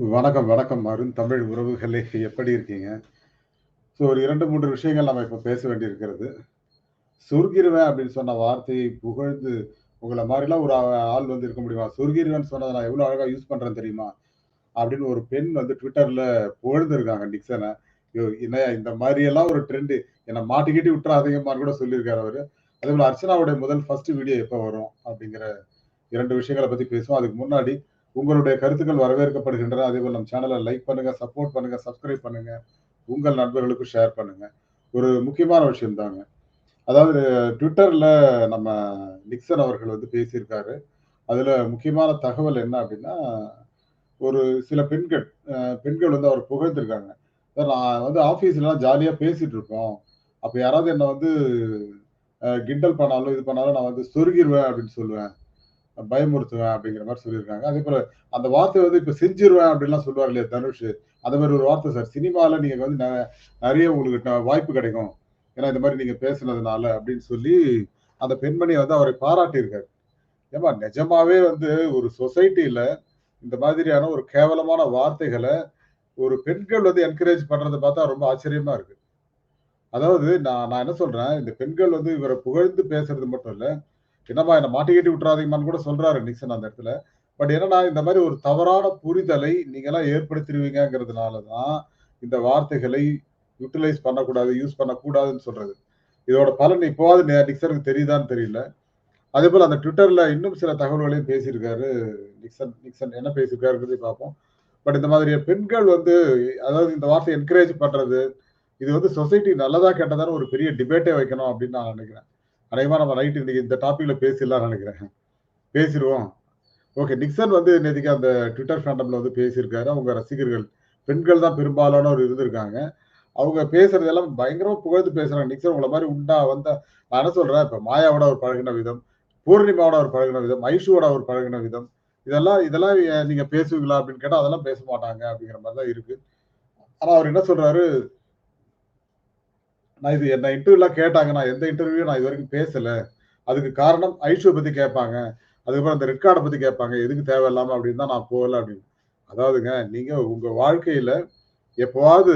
வணக்கம், வணக்கம். அருண் தமிழ் உறவுகளே எப்படி இருக்கீங்க? ஸோ ஒரு 2, 3 விஷயங்கள் நம்ம இப்போ பேச வேண்டியிருக்கிறது. "சொர்கிருவேன்" அப்படின்னு சொன்ன வார்த்தையை புகழ்ந்து, உங்களை மாதிரிலாம் ஒரு ஆள் வந்து இருக்க முடியுமா? "சொர்கிருவேன்னு சொன்னதை நான் எவ்வளோ அழகாக யூஸ் பண்ணுறேன் தெரியுமா?" அப்படின்னு ஒரு பெண் வந்து ட்விட்டரில் புகழ்ந்துருக்காங்க நிக்சனை "யோ என்னய்யா இந்த மாதிரியெல்லாம் ஒரு ட்ரெண்டு. என்னை மாட்டிக்கிட்டி கீட்டி விட்டுறாதீங்கம்மான்னு" கூட சொல்லியிருக்காரு அவர் அதே போல் அர்ச்சனாவுடைய முதல் ஃபர்ஸ்ட் வீடியோ எப்போ வரும்? அப்படிங்கிற இரண்டு விஷயங்கள பற்றி பேசுவோம். அதுக்கு முன்னாடி உங்களுடைய கருத்துக்கள் வரவேற்கப்படுகின்றன. அதேபோல நம்ம சேனலை லைக் பண்ணுங்க, சப்போர்ட் பண்ணுங்க, சப்ஸ்கிரைப் பண்ணுங்க. உங்கள் நண்பர்களுக்கும் ஷேர் பண்ணுங்க. ஒரு முக்கியமான விஷயம் தாங்க. அதாவது ட்விட்டர்ல நம்ம நிக்சன் அவர்கள் வந்து பேசியிருக்காரு. அதுல முக்கியமான தகவல் என்ன அப்படின்னா, ஒரு சில பெண்கள் பெண்கள் வந்து அவர் புகழ்ந்திருக்காங்க. "சார் நான் வந்து ஆஃபீஸ்லலாம் ஜாலியாக பேசிட்டு இருப்போம். அப்போ யாராவது என்னை வந்து கிண்டல் பண்ணாலும், இது பண்ணாலும் நான் வந்து சொருகிடுவேன் அப்படின்னு சொல்லுவேன். பயமுறுத்துவேன்." அப்படிங்கிற மாதிரி சொல்லியிருக்காங்க. அதேபோல அந்த வார்த்தை வந்து இப்ப செஞ்சுருவேன் அப்படின்லாம் சொல்லுவார் இல்லையா தனுஷ். அந்த மாதிரி ஒரு வார்த்தை சார். சினிமால நீங்க வந்து நிறைய உங்களுக்கு வாய்ப்பு கிடைக்கும். ஏன்னா இந்த மாதிரி நீங்க பேசுனதுனால அப்படின்னு சொல்லி, அந்த பெண்மணியை வந்து அவரை பாராட்டியிருக்காரு. ஏம்மா நிஜமாவே வந்து ஒரு சொசைட்டில இந்த மாதிரியான ஒரு கேவலமான வார்த்தைகளை ஒரு பெண்கள் வந்து என்கரேஜ் பண்றத பார்த்தா ரொம்ப ஆச்சரியமா இருக்கு. அதாவது நான் நான் என்ன சொல்றேன், இந்த பெண்கள் வந்து இவரை புகழ்ந்து பேசுறது மட்டும் இல்லை "என்னம்மா என்னை மாட்டி கீட்டி கூட சொல்றாரு நிக்சன் அந்த இடத்துல. பட் என்னன்னா, இந்த மாதிரி ஒரு தவறான புரிதலை நீங்களாம் ஏற்படுத்திடுவீங்கிறதுனால தான், இந்த வார்த்தைகளை யுட்டிலைஸ் பண்ணக்கூடாது, யூஸ் பண்ணக்கூடாதுன்னு சொல்றது. இதோட பலன் இப்போவாது நெ நிக்சனுக்கு தெரியுதான்னு தெரியல. அதே போல் அந்த ட்விட்டரில் இன்னும் சில தகவல்களையும் பேசியிருக்காரு நிக்சன் நிக்சன் என்ன பேசியிருக்காருங்கிறதை பார்ப்போம். பட் இந்த மாதிரி பெண்கள் வந்து அதாவது இந்த வார்த்தையை என்கரேஜ் பண்ணுறது இது வந்து சொசைட்டி நல்லதா கெட்டதான்னு ஒரு பெரிய டிபேட்டே வைக்கணும் அப்படின்னு நான் நினைக்கிறேன் அநேகமா நம்ம நைட் இன்னைக்கு இந்த டாபிக்ல பேசிடலாம்னு நினைக்கிறேன் பேசிடுவோம் ஓகே. நிக்சன் வந்து நேத்தைக்கு அந்த ட்விட்டர் ஃபேண்டம்ல வந்து பேசியிருக்காரு. அவங்க ரசிகர்கள் பெண்கள் தான் பெரும்பாலானோர் இருந்திருக்காங்க. அவங்க பேசுறதெல்லாம் பயங்கரமா புகழ்ந்து பேசுறாங்க. நிக்சன் உங்களை மாதிரி உண்டா? வந்த நான் என்ன சொல்றேன், இப்ப மாயாவோட அவர் பழகின விதம், பூர்ணிமாவோட அவர் பழகுன விதம், ஐஷுவோட அவர் பழகின விதம், இதெல்லாம் இதெல்லாம் நீங்கள் நீங்க பேசுவீங்களா? அப்படின்னு கேட்டால் அதெல்லாம் பேச மாட்டாங்க அப்படிங்கிற மாதிரி தான் இருக்கு. ஆனா அவர் என்ன சொல்றாரு நான் இது என்ன இன்டர்வியூலாம் கேட்டாங்க. நான் எந்த இன்டர்வியூ நான் இதுவரைக்கும் பேசல. அதுக்கு காரணம் ஐஷுவை பத்தி கேட்பாங்க. அதுக்கப்புறம் அந்த ரெட் கார்டை பத்தி கேட்பாங்க. எதுக்கு தேவையில்லாம அப்படின்னு தான் நான் போகல அப்படின்னு. அதாவதுங்க, நீங்க உங்க வாழ்க்கையில எப்போவாவது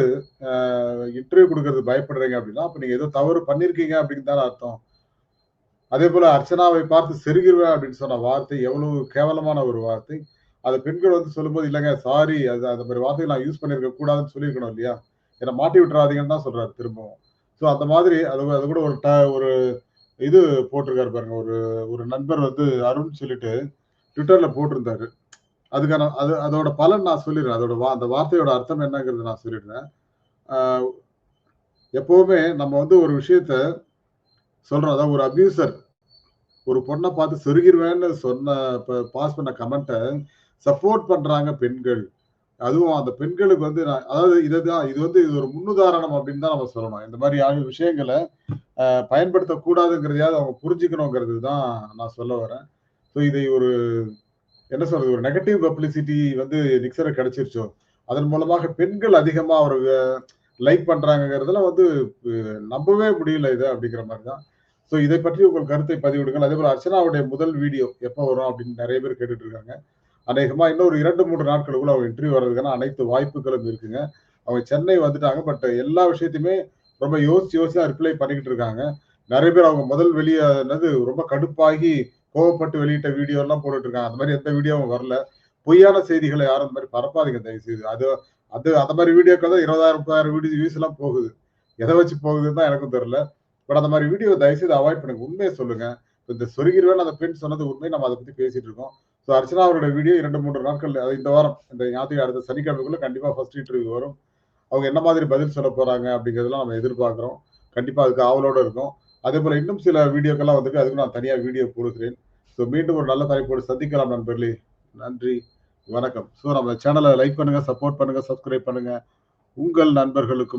இன்டர்வியூ கொடுக்கறது பயப்படுறீங்க அப்படின்னா, அப்ப நீங்க ஏதோ தவறு பண்ணியிருக்கீங்க அப்படின்னு தானே அர்த்தம். அதே போல அர்ச்சனாவை பார்த்து "செருகிருவேன்" அப்படின்னு சொன்ன வார்த்தை எவ்வளவு கேவலமான ஒரு வார்த்தை. அதை பெண்கள் வந்து சொல்லும்போது, இல்லைங்க சாரி. அது அந்த மாதிரி வார்த்தையை நான் யூஸ் பண்ணியிருக்க கூடாதுன்னு" சொல்லியிருக்கணும் இல்லையா? என்னை மாட்டி விட்டுறாதீங்கன்னு தான் சொல்றாரு திரும்பவும். ஸோ அந்த மாதிரி அது அது கூட ஒரு ட ஒரு இது போட்டிருக்காரு பாருங்க. ஒரு ஒரு நண்பர் வந்து அருண் சொல்லிட்டு ட்விட்டரில் போட்டிருந்தாரு. அதுக்கான அது அதோட பலன் நான் சொல்லிடுறேன். அதோட வா அந்த வார்த்தையோட அர்த்தம் என்னங்கிறது நான் சொல்லிடுறேன். எப்போவுமே எப்பவுமே நம்ம வந்து ஒரு விஷயத்த சொல்றோம். அதாவது ஒரு அப்யூசர் ஒரு பொண்ணை பார்த்து சொருகிருவேன்னு சொன்ன இப்போ பாஸ் பண்ண கமெண்ட்டை சப்போர்ட் பண்றாங்க பெண்கள். அதுவும் அந்த பெண்களுக்கு வந்து நான் அதாவது இதுதான் இது வந்து இது ஒரு முன்னுதாரணம் அப்படின்னு தான் நம்ம சொல்லணும். இந்த மாதிரி ஆகிய விஷயங்களை பயன்படுத்தக்கூடாதுங்கிறதையாவது அவங்க புரிஞ்சுக்கணுங்கிறது தான் நான் சொல்ல வரேன். ஸோ இதை ஒரு என்ன சொல்றது? ஒரு நெகட்டிவ் பப்ளிசிட்டி வந்து நிக்சரை கிடைச்சிருச்சோ! அதன் மூலமாக பெண்கள் அதிகமாக அவர லைக் பண்றாங்கிறதுல வந்து நம்பவே முடியல இது அப்படிங்கிற மாதிரி தான். ஸோ இதை பற்றி உங்கள் கருத்தை பதிவிடுங்கள். அதேபோல அர்ச்சனாவுடைய முதல் வீடியோ எப்போ வரும் அப்படின்னு நிறைய பேர் கேட்டுட்டு இருக்காங்க. அநேகமா இன்னும் ஒரு 2, 3 நாட்களுக்குள்ள அவங்க இன்டர்வியூ வர்றதுக்கான அனைத்து வாய்ப்புகளும் இருக்குங்க. அவங்க சென்னை வந்துட்டாங்க. பட் எல்லா விஷயத்தையுமே ரொம்ப யோசிச்சு யோசிச்சு தான் ரிப்ளை பண்ணிக்கிட்டு இருக்காங்க. நிறைய பேர் அவங்க முதல் வெளியே என்னது ரொம்ப கடுப்பாகி, கோவப்பட்டு வெளியிட்ட வீடியோலாம் போட்டுட்டு இருக்காங்க. அந்த மாதிரி எந்த வீடியோவும் வரல. பொய்யான செய்திகளை யாரும் அந்த மாதிரி பரப்பாதீங்க தயவு செய்து. அது அது அந்த மாதிரி வீடியோக்கள் தான் 20,000, 30,000 வீடியோ எல்லாம் போகுது. எதை வச்சு போகுதுன்னு தான் எனக்கும் தெரியல. பட் அந்த மாதிரி வீடியோ தயவு செய்து அவாய்ட் பண்ணுங்க. உண்மையை சொல்லுங்க. இந்த சொருகிருவேன்னு அந்த பெண் சொன்னது உண்மை. நம்ம அதை பத்தி பேசிட்டு இருக்கோம். ஸோ அர்ச்சனா அவருடைய வீடியோ இரண்டு மூன்று நாட்கள் அது இந்த வாரம் இந்த ஞாயிற்று அடுத்த சனிக்கிழமைக்குள்ள கண்டிப்பா ஃபர்ஸ்ட் இன்டர்வியூ வரும். அவங்க என்ன மாதிரி பதில் சொல்லப் போறாங்க அப்படிங்கிறதெல்லாம் நம்ம எதிர்பார்க்கிறோம். கண்டிப்பா அதுக்கு ஆவலோட அதே போல் இன்னும் சில வீடியோக்கள்லாம் வந்திருக்கு. அதுக்கு நான் தனியா வீடியோ போடுகிறேன். ஸோ மீண்டும் ஒரு நல்ல தலைப்போடு சந்திக்கலாம் நண்பர்களே. நன்றி. வணக்கம். ஸோ நம்ம சேனலை லைக் பண்ணுங்க, சப்போர்ட் பண்ணுங்க, சப்ஸ்கிரைப் பண்ணுங்க. உங்கள் நண்பர்களுக்கும்